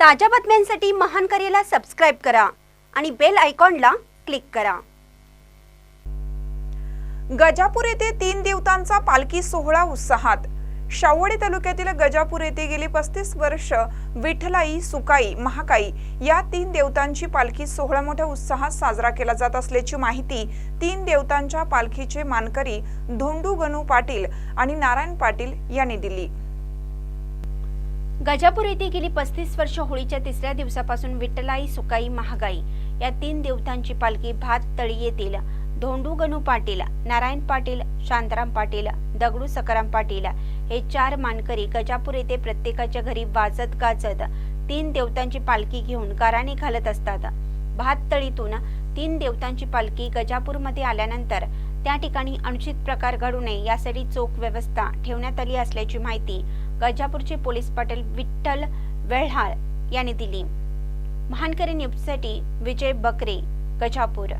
ताज्या बातम्यांसाठी महान करेला सबस्क्राईब करा आणि बेल आयकॉनला क्लिक करा. गजापूर येथे तीन देवतांचा पालखी सोहळा उत्साहात. शावडी तालुक्यातील गजापूर येथे गेली पस्तीस वर्ष विठलाई सुकाई महाकाई या तीन देवतांची पालखी सोहळा मोठ्या उत्साहात साजरा केला जात असल्याची माहिती तीन देवतांच्या पालखीचे मानकरी धोंडू गणू पाटील आणि नारायण पाटील यांनी दिली. गजापूर येथे गेली पस्तीस वर्ष होळीच्या तिसऱ्या दिवसापासून विठ्ठलाई सुकाई महागाई या तीन देवतांची पालखी भात तळी येथील धोंडू गणू पाटील नारायण पाटील शांताराम पाटील दगडू सकाराम पाटील हे चार मानकरी गजापूर येथे प्रत्येकाच्या घरी वाजत गाजत तीन देवतांची पालखी घेऊन गाराणे घालत असतात. भात तळीतून तीन देवतांची पालखी गजापूरमध्ये आल्यानंतर त्या ठिकाणी अनुचित प्रकार घडू नये यासाठी चोख व्यवस्था ठेवण्यात आली असल्याची माहिती गजापूरचे पोलीस पाटील विठ्ठल वेळहाळ यांनी दिली. महानकरी न्यूजसाठी विजय बकरे गजापूर.